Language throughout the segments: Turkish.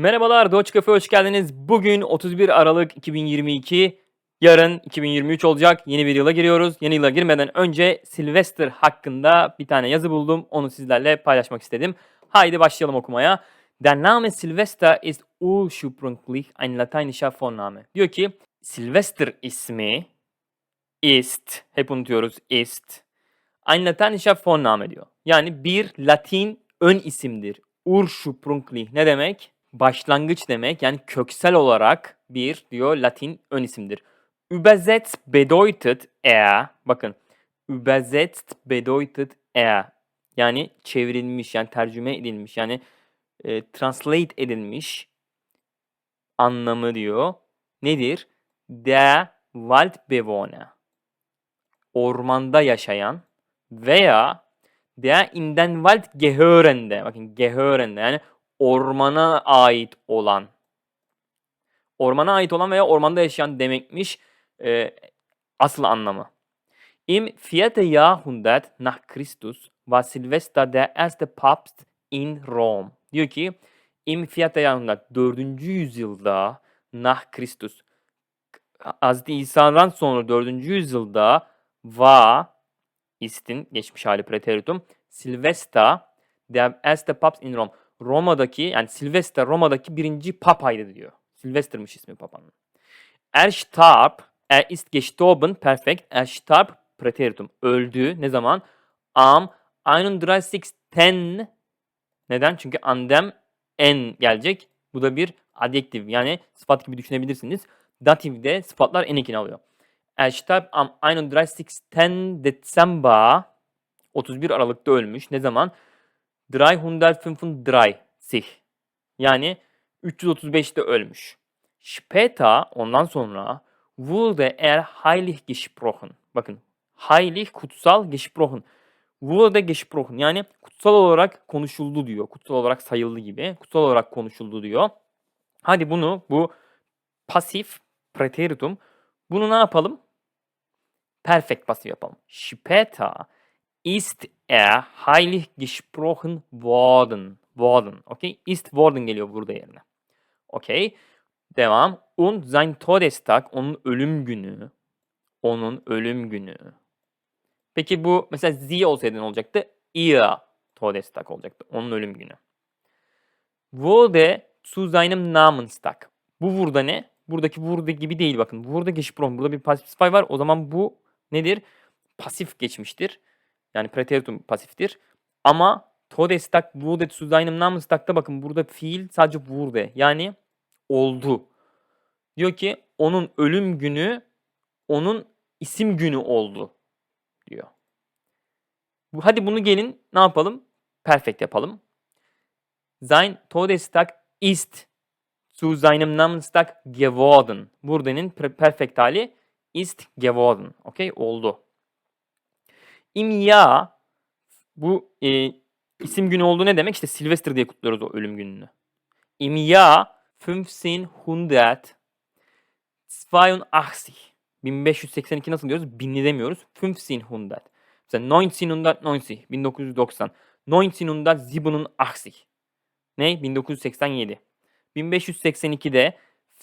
Merhabalar Doç Cafe hoş geldiniz. Bugün 31 Aralık 2022, yarın 2023 olacak. Yeni bir yıla giriyoruz. Yeni yıla girmeden önce Sylvester hakkında bir tane yazı buldum. Onu sizlerle paylaşmak istedim. Haydi başlayalım okumaya. Der Name Sylvester ist ursprünglich ein lateinischer Vorname. Diyor ki Sylvester ismi ist, hep unutuyoruz ist, ein lateinischer Vorname diyor. Yani bir Latin ön isimdir. Ursprünglich ne demek? Başlangıç demek. Yani köksel olarak bir diyor Latin ön isimdir. Übersetzt bedeutet er, bakın übersetzt bedeutet er. Yani çevrilmiş yani tercüme edilmiş yani e, translate edilmiş anlamı diyor. Nedir? Der Waldbewohner. Ormanda yaşayan veya der in den Wald gehörende. Bakın gehörende yani ormana ait olan. Ormana ait olan veya ormanda yaşayan demekmiş e, asıl anlamı. Im 4. Jahrhundert nach Christus war Silvester der erste Papst in Rom. Diyor ki im 4. Jahrhundert 4. yüzyılda nach Christus Hz. İsa'dan sonra 4. yüzyılda var istin geçmiş hali preteritum Silvester der erste Papst in Rom. Roma'daki yani Silvester Roma'daki birinci papaydı diyor. Silvester'mış ismi papanın. Er er ist gestorben, perfekt, er starb, preteritum. Öldü. Ne zaman? Am 31 Neden? Çünkü andem en gelecek. Bu da bir adjektif. Yani sıfat gibi düşünebilirsiniz. Dativde sıfatlar en ekini alıyor. Er starb am 31. Dezember 31 Aralık'ta ölmüş. Ne zaman? 335 yani 335'te ölmüş. Später ondan sonra wurde er heilig gesprochen. Bakın heilig kutsal gesprochen. Wurde gesprochen yani kutsal olarak konuşuldu diyor. Kutsal olarak sayıldı gibi. Kutsal olarak konuşuldu diyor. Hadi bunu bu pasif preteritum bunu ne yapalım? Perfect pasif yapalım. Später ist er heilig gesprochen worden. Worden. Okay? Ist worden geliyor burada yerine. Okay? Devam. Und sein Todestag onun ölüm günü. Onun ölüm günü. Peki bu mesela sie olsaydı ne olacaktı? Ihr Todestag olacaktı. Onun ölüm günü. Wurde zu seinem Namenstag. Bu burada ne? Buradaki burada gibi değil bakın. Burada gesprochen. Burada bir pasif var. O zaman bu nedir? Pasif geçmiştir. Yani preteritum pasiftir. Ama Todestag wurde zu seinem Namenstag'da bakın burada fiil sadece wurde. Yani oldu. Diyor ki onun ölüm günü onun isim günü oldu diyor. Hadi bunu gelin ne yapalım? Perfect yapalım. Sein Todestag ist zu seinem Namenstag geworden. Burada'nın perfect hali ist geworden. Okey oldu. İmya bu e, isim günü olduğu ne demek? İşte Sylvester diye kutluyoruz o ölüm gününü. İmya 1582 1582 nasıl diyoruz? Binli demiyoruz. 1500. Mesela 1990 1990 1987 ne? 1987. 1582'de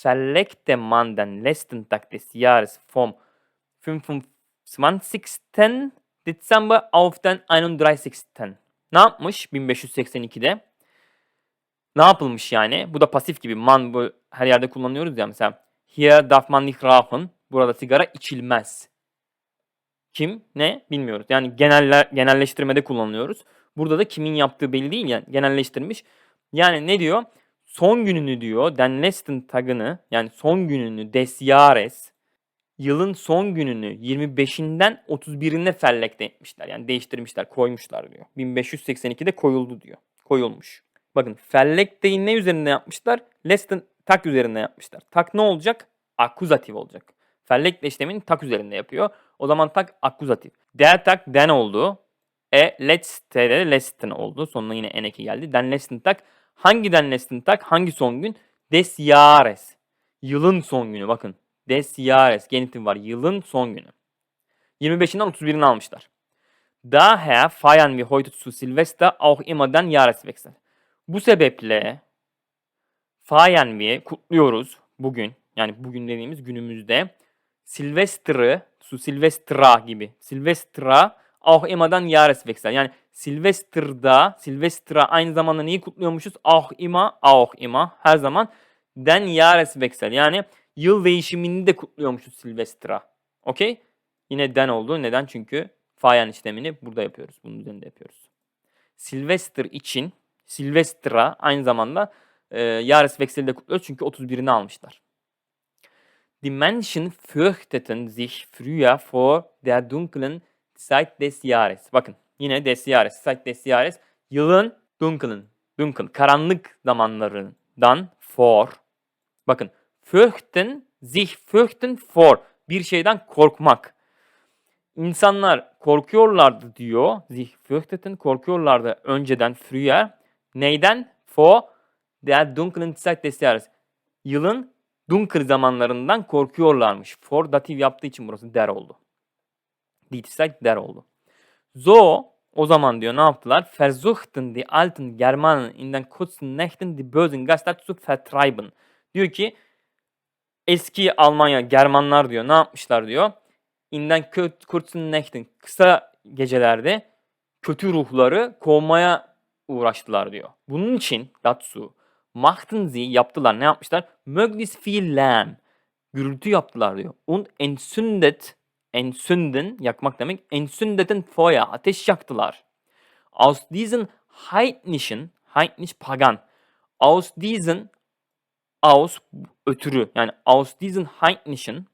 verlegte man den letzten Tag des Jahres vom 25. Dezember auf den 31. Ne yapmış 1582'de? Ne yapılmış yani? Bu da pasif gibi. Man bu her yerde kullanıyoruz ya mesela. Hier darf man nicht rauchen. Burada sigara içilmez. Kim? Ne? Bilmiyoruz. Yani geneller, genelleştirmede kullanıyoruz. Burada da kimin yaptığı belli değil yani. Genelleştirmiş. Yani ne diyor? Son gününü diyor. Den letzten tagını yani son gününü des Jahres yılın son gününü 25'inden 31'ine fellekte etmişler. Yani değiştirmişler, koymuşlar diyor. 1582'de koyuldu diyor. Koyulmuş. Bakın fellekteyi ne üzerinde yapmışlar? Leston tak üzerinde yapmışlar. Tak ne olacak? Akuzatif olacak. Fellekte işlemini tak üzerinde yapıyor. O zaman tak akuzatif. Der tak den oldu. E let's de leston oldu. Sonuna yine en eki geldi. Den leston tak. Hangi den leston tak? Hangi son gün? Des Jahres. Yılın son günü bakın. Des Jahres genitif var. Yılın son günü. 25'inden 31'ini almışlar. Daher feiern wir heute zu Silvester auch immer den Jahreswechsel. Bu sebeple feiern wir kutluyoruz bugün. Yani bugün dediğimiz günümüzde. Silvester'ı, su Silvestra gibi. Silvestra auch immer'dan Jahreswechsel. Yani Silvester'da, Silvestra aynı zamanda neyi kutluyormuşuz? Auch immer, auch immer. Her zaman den Jahreswechsel. Yani yıl değişimini de kutluyormuşuz Silvestra. Okey? Yine den oldu. Neden? Çünkü feiern işlemini burada yapıyoruz. Bunun üzerinde yapıyoruz. Silvester için Silvestra aynı zamanda e, Jahreswechsel'i de kutluyoruz çünkü 31'ini almışlar. Die Menschen fürchteten sich früher vor der dunklen Zeit des Jahres. Bakın yine des Jahres, Zeit des Jahres. Yılın dunklen, dunkel, karanlık zamanlarından vor. Bakın fürchten sich fürchten vor. Bir şeyden korkmak. İnsanlar korkuyorlardı diyor. Sich fürchteten korkuyorlardı önceden früher. Neyden? Vor der dunklen Zeit des Jahres. Yılın dunkel zamanlarından korkuyorlarmış. For datif yaptığı için burası der oldu. Die der oldu. So o zaman diyor ne yaptılar? Versuchten die alten Germanen in den kurzen Nächten die bösen Geister zu vertreiben. Diyor ki eski Almanya Germanlar diyor ne yapmışlar diyor. In den kurzen Nächten kısa gecelerde kötü ruhları kovmaya uğraştılar diyor. Bunun için dazu machten sie yaptılar ne yapmışlar? Möglichst viel Lärm. Gürültü yaptılar diyor. Und entzündet entzünden yakmak demek. Entzündeten Feuer ateş yaktılar. Aus diesen heidnischen heidnisch pagan. Aus diesen aus ötürü yani aus diesen heidnischen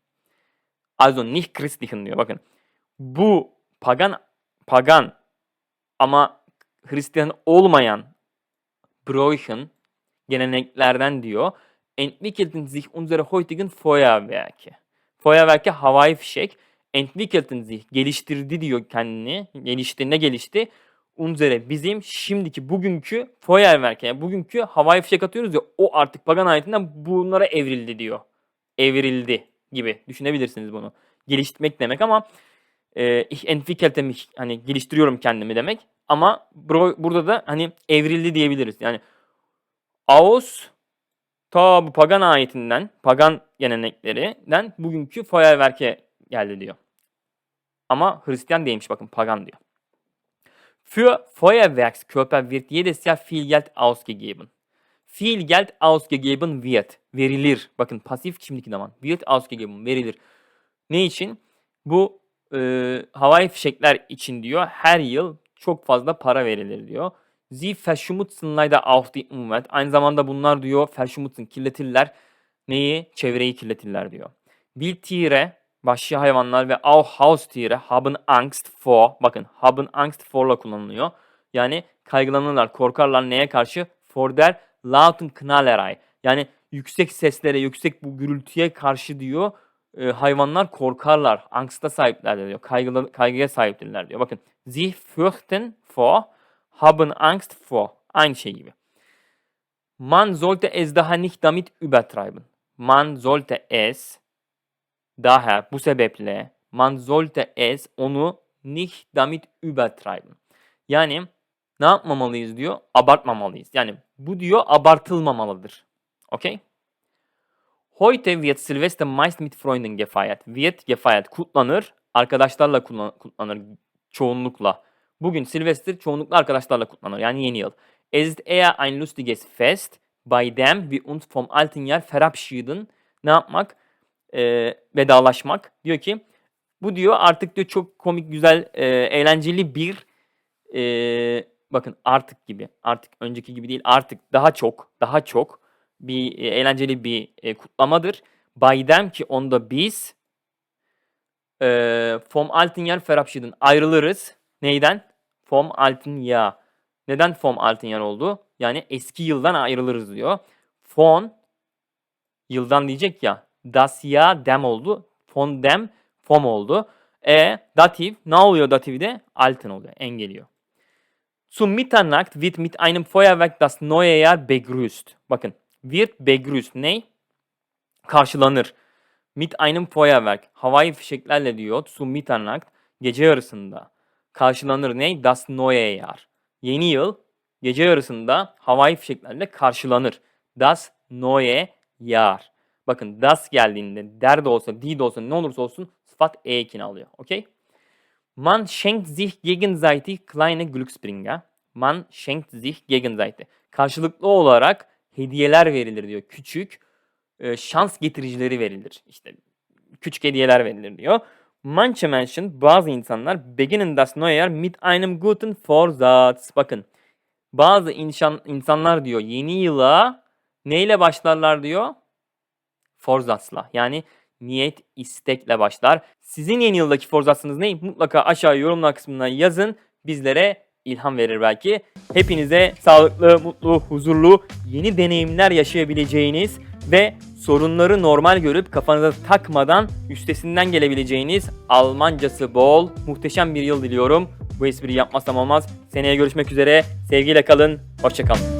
also nicht christlichen diyor bakın. Bu pagan pagan ama Hristiyan olmayan Bräuchen geleneklerden diyor. Entwickelten sich unsere heutigen Feuerwerke. Feuerwerke havai fişek. Entwickelten sich geliştirdi diyor kendini. Gelişti ne gelişti? Unsere bizim şimdiki bugünkü Feuerwerke yani bugünkü havai fişek atıyoruz ya o artık pagan ayetinden bunlara evrildi diyor. Evrildi gibi düşünebilirsiniz bunu. Geliştirmek demek ama e, ich hani geliştiriyorum kendimi demek. Ama bro, burada da hani evrildi diyebiliriz. Yani Aus ta bu pagan ayetinden, pagan geleneklerinden bugünkü Feuerwerke geldi diyor. Ama Hristiyan değilmiş bakın pagan diyor. Für Feuerwerkskörper wird jedes Jahr viel Geld ausgegeben. Viel Geld ausgegeben wird. Verilir. Bakın pasif şimdiki zaman. Wird ausgegeben. Verilir. Ne için? Bu e, havai fişekler için diyor her yıl çok fazla para verilir diyor. Sie verschmutzen leider auch die Umwelt. Aynı zamanda bunlar diyor verschmutzen kirletirler. Neyi? Çevreyi kirletirler diyor. Wildtiere, vahşi hayvanlar ve auch Haustiere haben Angst vor. Bakın haben Angst vor'la kullanılıyor. Yani kaygılanırlar, korkarlar neye karşı? For der lauten Knallerei. Yani yüksek seslere, yüksek bu gürültüye karşı diyor e, hayvanlar korkarlar. Angst'a sahipler diyor. Kaygıla, kaygıya sahiptirler diyor. Bakın. Sie fürchten vor haben Angst vor. Aynı şey gibi. Man sollte es daher nicht damit übertreiben. Man sollte es daher bu sebeple man sollte es onu nicht damit übertreiben. Yani ne yapmamalıyız diyor? Abartmamalıyız. Yani bu diyor abartılmamalıdır. Okey? Heute wird Silvester meist mit Freunden gefeiert. Wird gefeiert kutlanır, arkadaşlarla kutlanır çoğunlukla. Bugün Silvester çoğunlukla arkadaşlarla kutlanır. Yani yeni yıl. Es ist eher ein lustiges Fest, bei dem wir uns vom alten Jahr verabschieden. Ne yapmak? Ee, vedalaşmak. Diyor ki bu diyor artık diyor çok komik, güzel, e, eğlenceli bir e, bakın artık gibi. Artık önceki gibi değil. Artık daha çok, daha çok bir e, eğlenceli bir e, kutlamadır. By them ki onda biz e, vom alten Jahr verabschieden ayrılırız. Neyden? Vom alten Jahr. Neden vom alten Jahr oldu? Yani eski yıldan ayrılırız diyor. Von yıldan diyecek ya. Das Jahr dem oldu. Von dem vom oldu. E datif ne oluyor datifde? Alten oluyor. En geliyor. Zum Mitternacht wird mit einem Feuerwerk das neue Jahr begrüßt. Bakın. Wird begrüßt. Ne? Karşılanır. Mit einem Feuerwerk. Havai fişeklerle diyor. Zum Mitternacht. Gece yarısında karşılanır ne? Das neue Jahr. Yeni yıl gece yarısında havai fişeklerle karşılanır. das neue Jahr. Bakın das geldiğinde der de olsa, die de olsa ne olursa olsun sıfat e ekini alıyor. Okey? Man schenkt sich gegenseitig kleine Glücksbringer. Man schenkt sich gegenseitig. Karşılıklı olarak hediyeler verilir diyor. Küçük e, şans getiricileri verilir. İşte küçük hediyeler verilir diyor. Manche Menschen bazı insanlar beginnen das neue mit einem guten Vorsatz. Bakın bazı insan, insanlar diyor yeni yıla neyle başlarlar diyor? Forzats'la. Yani niyet, istekle başlar. Sizin yeni yıldaki forzatsınız ne? Mutlaka aşağı yorumlar kısmına yazın. Bizlere ilham verir belki. Hepinize sağlıklı, mutlu, huzurlu, yeni deneyimler yaşayabileceğiniz ve sorunları normal görüp kafanıza takmadan üstesinden gelebileceğiniz Almancası bol, muhteşem bir yıl diliyorum. Bu espriyi yapmazsam olmaz. Seneye görüşmek üzere. Sevgiyle kalın. Hoşçakalın.